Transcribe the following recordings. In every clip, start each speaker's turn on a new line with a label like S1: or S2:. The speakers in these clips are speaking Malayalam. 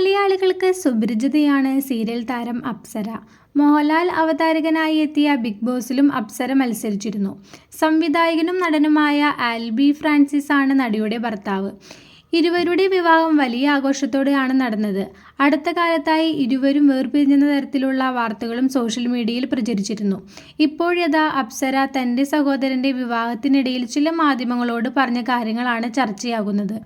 S1: മലയാളികൾക്ക് സുപരിചിതയാണ് സീരിയൽ താരം അപ്സര. മോഹൻലാൽ അവതാരകനായി എത്തിയ ബിഗ് ബോസിലും അപ്സര മത്സരിച്ചിരുന്നു. സംവിധായകനും നടനുമായ ആൽബി ഫ്രാൻസിസ് ആണ് നടിയുടെ ഭർത്താവ്. ഇരുവരുടെ വിവാഹം വലിയ ആഘോഷത്തോടെയാണ് നടന്നത്. അടുത്ത കാലത്തായി ഇരുവരും വേർപിരിഞ്ഞെന്ന തരത്തിലുള്ള വാർത്തകളും സോഷ്യൽ മീഡിയയിൽ പ്രചരിച്ചിരുന്നു. ഇപ്പോഴതാ അപ്സര തന്റെ സഹോദരന്റെ വിവാഹത്തിനിടയിൽ ചില മാധ്യമങ്ങളോട് പറഞ്ഞ കാര്യങ്ങളാണ് ചർച്ചയാകുന്നത്.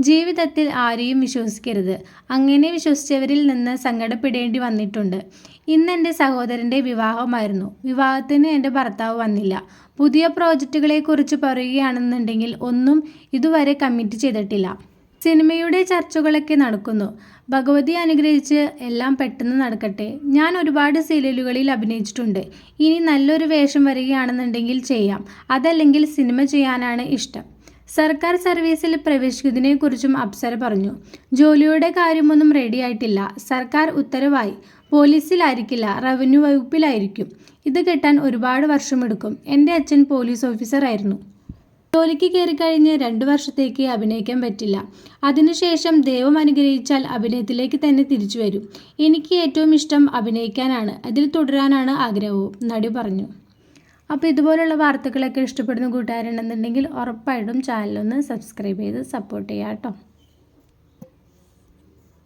S1: ജീവിതത്തിൽ ആരെയും വിശ്വസിക്കരുത്. അങ്ങനെ വിശ്വസിച്ചവരിൽ നിന്ന് സങ്കടപ്പെടേണ്ടി വന്നിട്ടുണ്ട്. ഇന്ന് എന്റെ സഹോദരന്റെ വിവാഹമായിരുന്നു. വിവാഹത്തിന് എന്റെ ഭർത്താവ് വന്നില്ല. പുതിയ പ്രോജക്റ്റുകളെക്കുറിച്ച് പറയുകയാണെന്നുണ്ടെങ്കിൽ ഒന്നും ഇതുവരെ കമ്മിറ്റ് ചെയ്തിട്ടില്ല. സിനിമയുടെ ചർച്ചകളൊക്കെ നടക്കുന്നു. ഭഗവതി അനുഗ്രഹിച്ച് എല്ലാം പെട്ടെന്ന് നടക്കട്ടെ. ഞാൻ ഒരുപാട് സീരിയലുകളിൽ അഭിനയിച്ചിട്ടുണ്ട്. ഇനി നല്ലൊരു വേഷം വരികയാണെന്നുണ്ടെങ്കിൽ ചെയ്യാം. അതല്ലെങ്കിൽ സിനിമ ചെയ്യാനാണ് ഇഷ്ടം. സർക്കാർ സർവീസിൽ പ്രവേശിക്കുന്നതിനെക്കുറിച്ചും അപ്സര പറഞ്ഞു. ജോലിയുടെ കാര്യമൊന്നും റെഡിയായിട്ടില്ല സർക്കാർ ഉത്തരവായി. പോലീസിലായിരിക്കില്ല. റവന്യൂ വകുപ്പിലായിരിക്കും. ഇത് കിട്ടാൻ ഒരുപാട് വർഷമെടുക്കും. എന്റെ അച്ഛൻ പോലീസ് ഓഫീസറായിരുന്നു ജോലിക്ക് കയറിക്കഴിഞ്ഞ് രണ്ട് വർഷത്തേക്ക് അഭിനയിക്കാൻ പറ്റില്ല. അതിനുശേഷം ദൈവം അനുഗ്രഹിച്ചാൽ അഭിനയത്തിലേക്ക് തന്നെ തിരിച്ചു വരും. എനിക്ക് ഏറ്റവും ഇഷ്ടം അഭിനയിക്കാനാണ്. അതിൽ തുടരാനാണ് ആഗ്രഹവും നടി പറഞ്ഞു. അപ്പോൾ ഇതുപോലുള്ള വാർത്തകളൊക്കെ ഇഷ്ടപ്പെടുന്ന കൂട്ടുകാരുണ്ടെന്നുണ്ടെങ്കിൽ ഉറപ്പായിട്ടും ചാനലൊന്ന് സബ്സ്ക്രൈബ് ചെയ്ത് സപ്പോർട്ട് ചെയ്യാം കേട്ടോ